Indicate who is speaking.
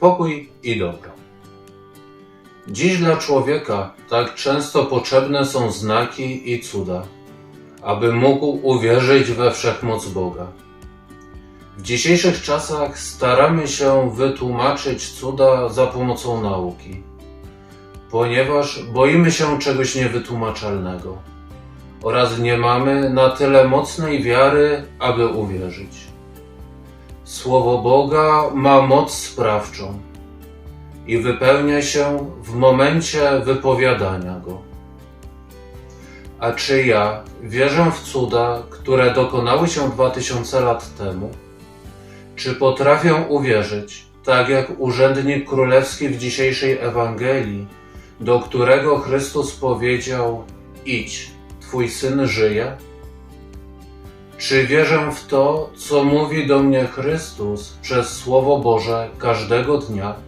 Speaker 1: pokój i dobro. Dziś dla człowieka tak często potrzebne są znaki i cuda, aby mógł uwierzyć we wszechmoc Boga. W dzisiejszych czasach staramy się wytłumaczyć cuda za pomocą nauki, ponieważ boimy się czegoś niewytłumaczalnego oraz nie mamy na tyle mocnej wiary, aby uwierzyć. Słowo Boga ma moc sprawczą i wypełnia się w momencie wypowiadania go. A czy ja wierzę w cuda, które dokonały się dwa tysiące lat temu? Czy potrafię uwierzyć, tak jak urzędnik królewski w dzisiejszej Ewangelii, do którego Chrystus powiedział: Idź, Twój syn żyje? Czy wierzę w to, co mówi do mnie Chrystus przez Słowo Boże każdego dnia?